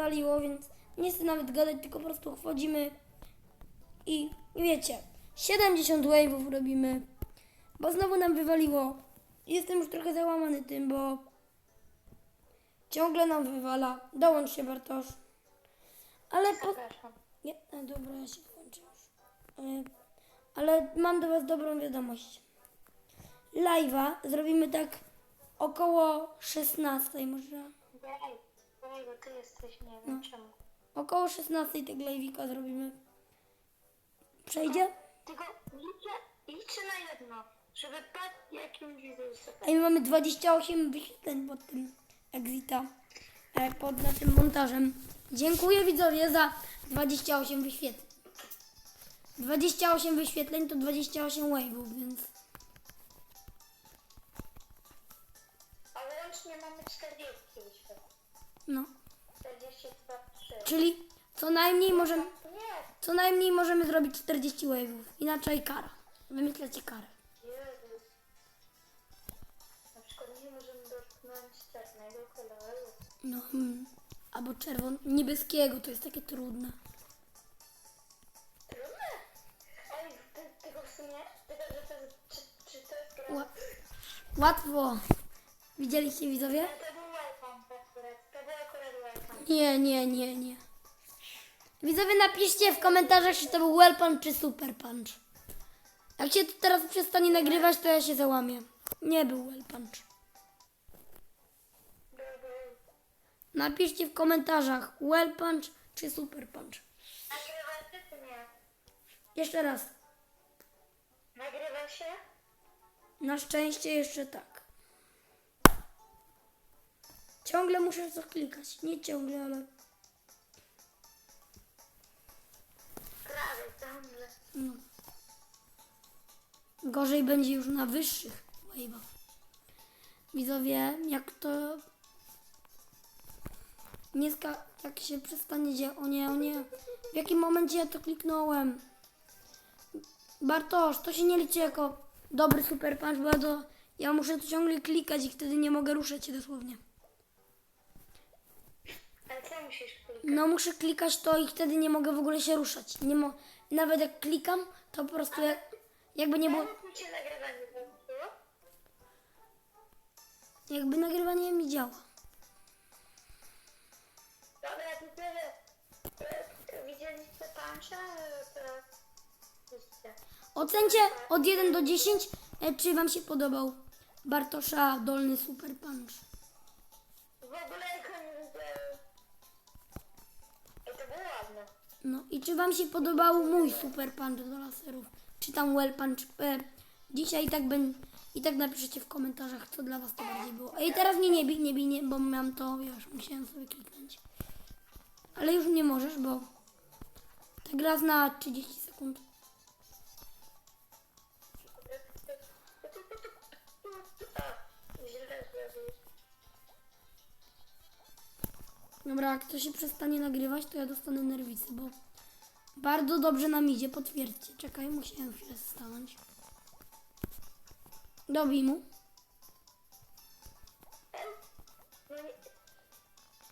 wywaliło, więc nie chcę nawet gadać, tylko po prostu wchodzimy i wiecie, 70 wave'ów robimy, bo znowu nam wywaliło. Jestem już trochę załamany tym, bo ciągle nam wywala. Dołącz się Bartosz. Ale po... Nie, e, dobra, ja się włączę już. E, Ale mam do Was dobrą wiadomość. Live'a zrobimy tak około 16 może. Bo ty jesteś, nie wiem czemu. Około 16 tego live'ika zrobimy. Przejdzie? Tylko liczę, liczę na jedno, żeby patrz jakimś widzę Ej, my mamy 28 wyświetleń pod tym Exita. E, pod naszym montażem. Dziękuję widzowie za 28 wyświetleń. 28 wyświetleń to 28 wave'ów, więc... A łącznie mamy 40 wyświetleń. No. 42, 3. Czyli co najmniej możemy... Co najmniej możemy zrobić 40 wave'ów. Inaczej kara. Wymyślacie karę. Jezus. Na przykład nie możemy dotknąć czarnego koloru. No, hmm. Albo czerwon niebieskiego, to jest takie trudne. Trudne. Ej, ty, tylko w sumie, tylko że to jest, czy, czy to jest gra? Ła- łatwo. Widzieliście widzowie? To był welcome akurat, to był akurat welcome. Nie, nie, nie, nie. Widzowie napiszcie w komentarzach, czy to był well punch, czy super punch. Jak się to teraz przestanie nagrywać, to ja się załamię. Nie był well punch. Napiszcie w komentarzach well punch, czy super punch. Nagrywa się czy nie? Jeszcze raz. Nagrywa się? Na szczęście jeszcze tak. Ciągle muszę to klikać. Nie ciągle, ale... Prawie, ciągle. No. Gorzej będzie już na wyższych wave'ach. Widzowie, jak to... Nie ska... Jak się przestanie dzieje... O nie, o nie. W jakim momencie ja to kliknąłem? Bartosz, to się nie liczy jako dobry super punch, bo ja, to, ja muszę to ciągle klikać i wtedy nie mogę ruszać się dosłownie. Ale co musisz klikać? No muszę klikać to i wtedy nie mogę w ogóle się ruszać. Nie mo... Nawet jak klikam, to po prostu jak... jakby nie było... Jak mi się nagrywanie włączyło? Jakby nagrywanie mi działa. Dobra, widzę, że e, widzieliście pancza, to. Ocencie od 1 do 10, e, czy Wam się podobał Bartosza Dolny Super Punch. No i czy Wam się podobał mój Super Punch do laserów, czy tam Well Punch. E, dzisiaj i tak, ben, i tak napiszecie w komentarzach, co dla Was to bardziej było. Ej, teraz mnie nie bij, nie bij, nie, bo miałam to, wiesz, musiałem sobie kliknąć. Ale już nie możesz, bo ta gra zna 30 sekund. Dobra, jak to się przestanie nagrywać, to ja dostanę nerwicy, bo bardzo dobrze nam idzie, potwierdźcie. Czekaj, musiałem chwilę stanąć. Dobij mu. No nie...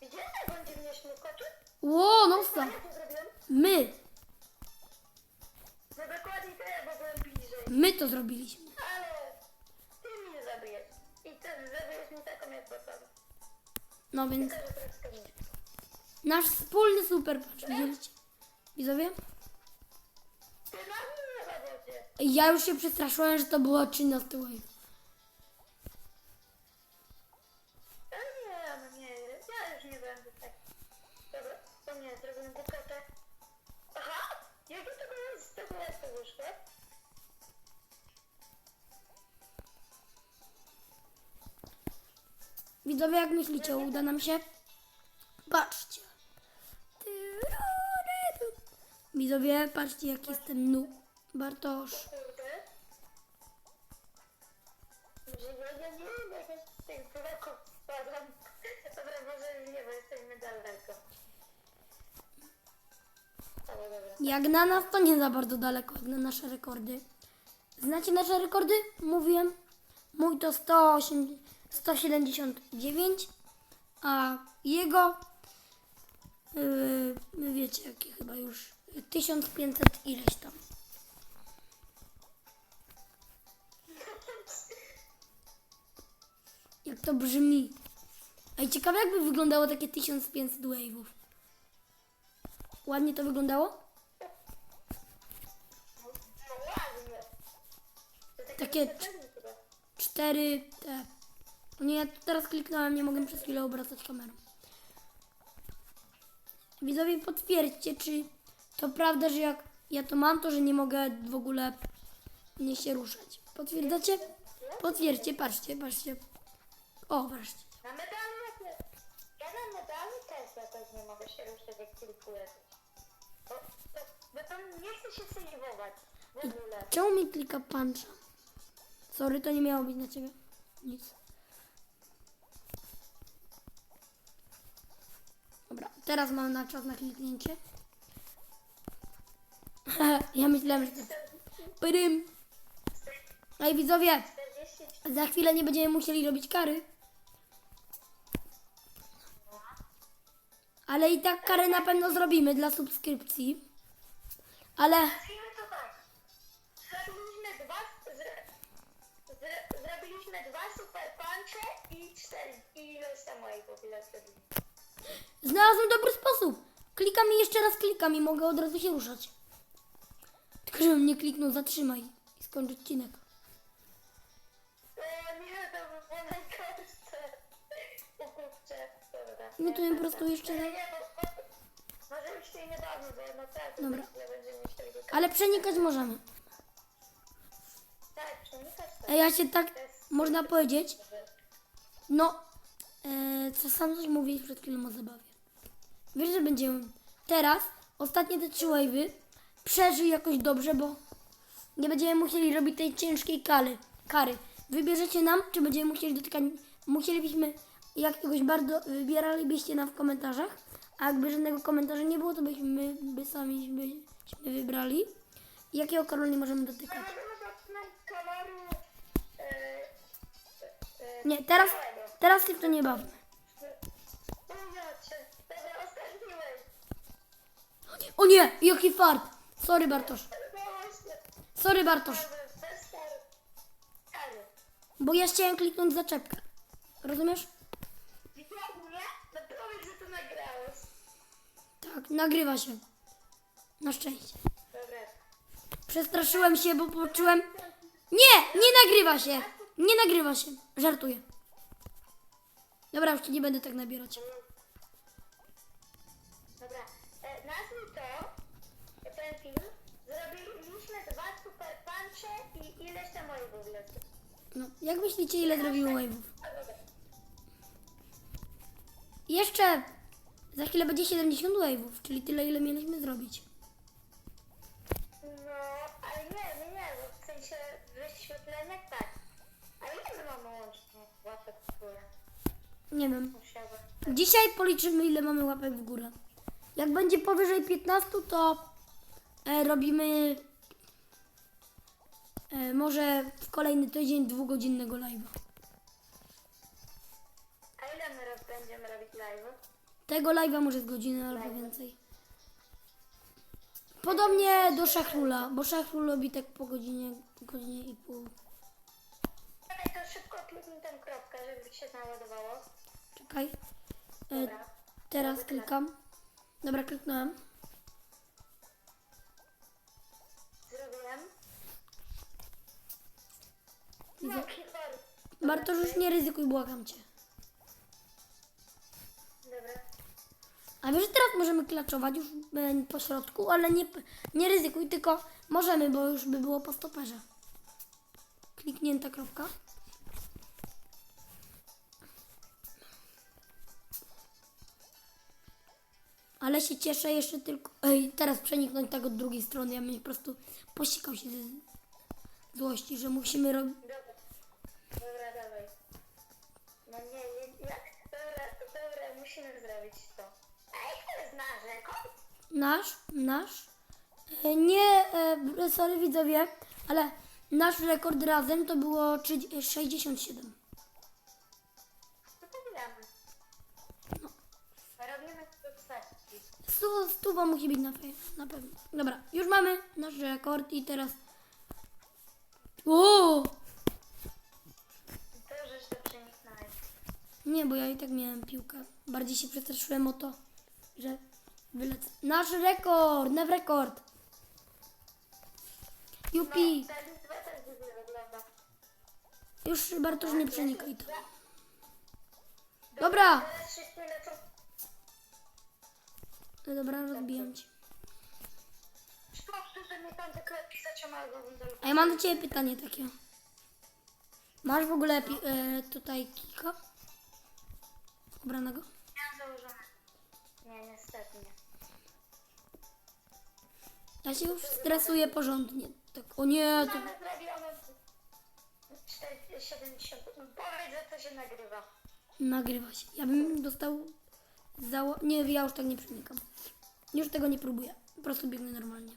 Widziałem, jak on dziwnie śmukoczu? Ło, to zrobiłem? My, No dokładnie to ja, bo byłem bliżej. my to zrobiliśmy. Ale ty mnie zabijesz. I ty zabijesz mi taką jak potem. No więc nasz wspólny super widzieliście? Widzowie? Ja już się przestraszyłem, że to było 13 wave. Widzowie, jak myślicie, uda nam się? Patrzcie. Widzowie, patrzcie, jak jestem nu. Bartosz. Jak na nas, to nie za bardzo daleko, na nasze rekordy. Znacie nasze rekordy? Mówiłem. Mój to 108, 179, a jego Yy, wiecie jakie chyba już. 1500 ileś tam. Jak to brzmi. Ej, ciekawe jakby wyglądało takie 1500 wave'ów. Ładnie to wyglądało? No. To Takie cztery te. Nie, ja teraz kliknąłem, nie mogę przez chwilę obracać kamerą. Widzowie, potwierdźcie, czy to prawda, że jak ja to mam, to że nie mogę w ogóle nie się ruszać. Potwierdzacie? Potwierdźcie, patrzcie, patrzcie. O, wreszcie. Na medalu jak Ja na medalu też jakoś nie mogę się ruszać jak klikuję. Bo, bo, bo tam nie chce się sejwować. W ogóle. Czemu mi klika puncha? Sorry, to nie miało być na ciebie. Nic. Dobra, teraz mam na czas na kliknięcie. ja myślałem, że to... Pyrym. Ej, widzowie, 40 za chwilę nie będziemy musieli robić kary. Ale i tak karę na pewno zrobimy dla subskrypcji. Ale... Tak. Zrobiliśmy dwa, zrobiliśmy super punche i cztery, i ileś tam mojej w ogóle zrobili. Znalazłem dobry sposób. Klikam i jeszcze raz klikam i mogę od razu się ruszać. Tylko żebym nie kliknął zatrzymaj i skończ odcinek. Dobra. To ja po prostu jeszcze raz. może już się nie damy, bo Dobra. będziemy musieli go Ale przenikać możemy. Tak, przenikać ja się tak, można powiedzieć, no, e, co sam coś mówiłeś przed chwilą o zabawie. Wiesz, że będziemy teraz, ostatnie te trzy wave'y, przeżyj jakoś dobrze, bo nie będziemy musieli robić tej ciężkiej kary. kary. Wybierzecie nam, czy będziemy musieli dotykać, musielibyśmy jakiegoś bardzo, wybieralibyście nam w komentarzach, a jakby żadnego komentarza nie było, to byśmy by sami byśmy wybrali, jakiego koloru nie możemy dotykać. Nie, teraz. Teraz się w to nie bawmy. O nie, jaki fart. Sorry Bartosz. Sorry Bartosz, bo ja chciałem kliknąć zaczepkę. Rozumiesz? Tak, nagrywa się. Na szczęście. Przestraszyłem się, bo poczułem... Nie, nie nagrywa się. Nie nagrywa się. Żartuję. Dobra, już ci nie będę tak nabierać. Dobra. E, nazwij to, ten film. Zrobiliśmy dwa super punche i ileś tam moich w ogóle. No, jak myślicie, ile zrobiło wave'ów? Jeszcze za chwilę będzie 70 wave'ów, czyli tyle, ile mieliśmy zrobić. No, ale nie, nie, nie, bo w sensie wyświetlenia tak. A ile my mamy łącznie łapek w górę? Nie wiem. Dzisiaj policzymy, ile mamy łapek w górę. Jak będzie powyżej 15, to e, robimy e, może w kolejny tydzień dwugodzinnego live'a. A ile my rob- będziemy robić live'ów? Tego live'a może z godziny albo więcej. Podobnie do Szachrula, bo Szachrul robi tak po godzinie, godzinie i pół. Czekaj, to szybko kliknij tę kropkę, żeby się naładowało. Czekaj. E, teraz klikam. Dobra, kliknąłem. Zrobiłem. No. Bartosz, już nie ryzykuj, błagam cię. Dobra. A wiesz, że teraz możemy klaczować już e, po środku, ale nie, nie ryzykuj, tylko możemy, bo już by było po stoperze. Kliknięta kropka. Ale się cieszę jeszcze tylko... Ej, teraz przeniknąć tak od drugiej strony. Ja bym po prostu posikał się ze złości, że musimy robić... Dobra. Dawaj. No nie, nie, jak? Dobra, dobra, musimy zrobić to. Jak to jest narzekał? Nasz, nasz. E, Nie, e, sorry widzowie, ale nasz rekord razem to było 30 67. stu, stuwa musi być na, na pewno. Dobra, już mamy nasz rekord i teraz... O! To już przeniknąłeś. Nie, bo ja i tak miałem piłkę. Bardziej się przestraszyłem o to, że wylecę. Nasz rekord! Nev rekord! Jupi! No, ta liczba też źle wygląda. Już Bartosz nie przenikaj to. Dobra! Teraz wszyscy lecą. No dobra, rozbijam cię. Szkoda, że mnie tam tylko pisać o małego wątelu. A ja mam do ciebie pytanie takie. Masz w ogóle e, tutaj kika? Ubranego? Miałam założone. Nie, niestety nie. Ja się już stresuję porządnie. Tak, o nie, to... Mamy zrobione 4, 70. Powiedz, że to się nagrywa. Nagrywa się. Ja bym dostał zało... Nie, ja już tak nie przenikam. Już tego nie próbuję. Po prostu biegnę normalnie.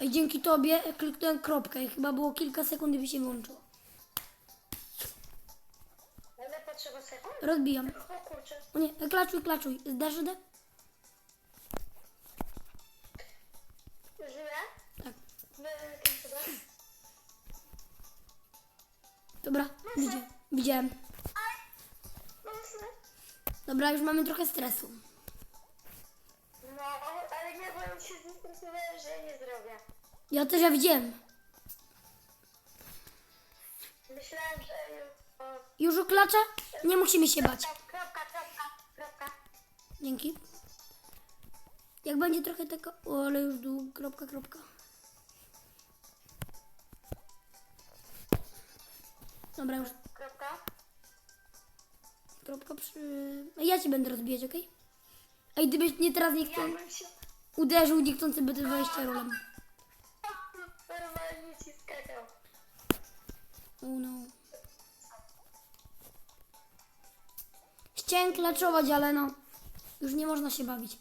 Ej, dzięki tobie kliknąłem kropkę i chyba było kilka sekund i by się wyłączyło. Ale potrzeba sekund. Rozbijam. O kurczę. O nie, klaczuj, klaczuj. Zdasz radę? Żyję? Tak. Dobra, widziałem. Widziałem. Dobra, już mamy trochę stresu. No, ale ja się zestresowałem, że nie zrobię. Ja też ja widziałem. Myślałem, że już... O, Już uklacza? Nie musimy się bać. kropka, kropka, kropka. Dzięki. Jak będzie trochę taka... O, ale już dół, kropka, kropka. Dobra, już Kropka. kropka przy... Ja ci będę rozbijać, okej? Ej, gdybyś nie teraz nie chcą... Się Uderzył niechcący BT20 rolem. normalnie ci skakał. Oh no. Chciałem klaczować, ale no. Już nie można się bawić.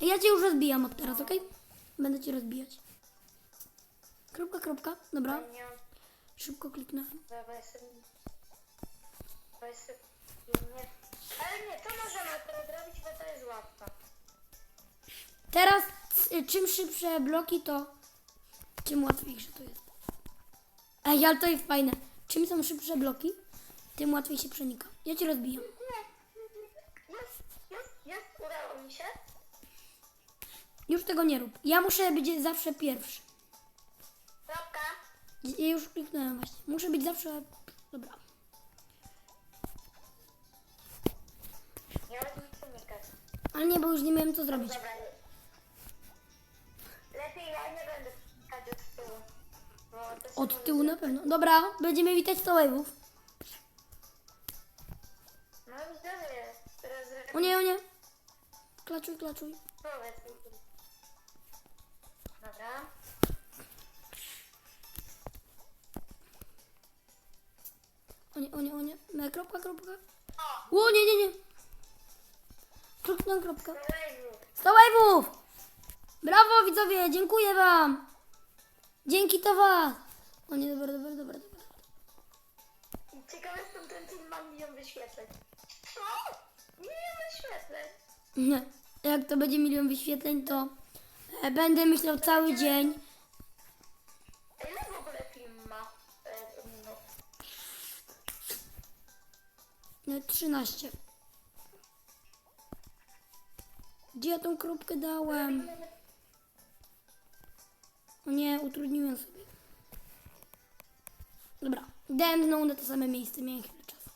Ja cię już rozbijam od teraz, okej? Będę cię rozbijać. Kropka, kropka. Dobra, Nie, szybko kliknąłem. dobra, jestem... Bo jestem... Ale nie, to możemy teraz zrobić, bo to jest łatwe. Teraz y, czym szybsze bloki, to czym łatwiejsze to jest. Ej, ale to jest fajne. Czym są szybsze bloki, tym łatwiej się przenika. Ja cię rozbijam. Nie, jest, udało mi się. Już tego nie rób. Ja muszę być zawsze pierwszy. Kropka. Ja już kliknąłem właśnie. Muszę być zawsze... Dobra. Ale nie, bo już nie miałem co zrobić. Dobra. Lepiej ja nie będę przenikać od tyłu. Bo to się Od tyłu na pewno. Dobra, będziemy witać 100 wave'ów. No widzowie, O nie, o nie. Klaczuj, klaczuj. Dobra. O nie, o nie, o nie. Kropka, kropka. O, O nie, nie, nie. Kropkę. kolejny. 100 wave'ów! Brawo widzowie, dziękuję wam. Dzięki to was. O nie, dobra, dobra, dobra, dobra. Ciekawe jestem, ten film ma milion wyświetleń. O! Milion wyświetleń! Nie. Jak to będzie milion wyświetleń, to e, będę myślał cały dzień. A ile w ogóle film ma e, minut? E, 13. Gdzie ja tą kropkę dałem? O nie, utrudniłem sobie. Dobra, dałem znowu na to same miejsce, miałem chwilę czasu.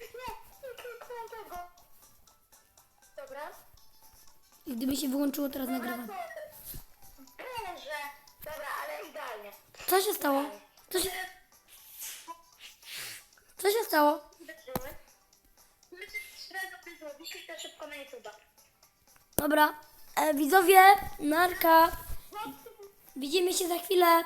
Nie, nie kliknąłem tego. Dobra. I gdyby się wyłączyło teraz to... Że... Dobra, ale idealnie. Co się stało? Co się, co się stało? Szybko na. Dobra, e, widzowie, narka. Widzimy się za chwilę.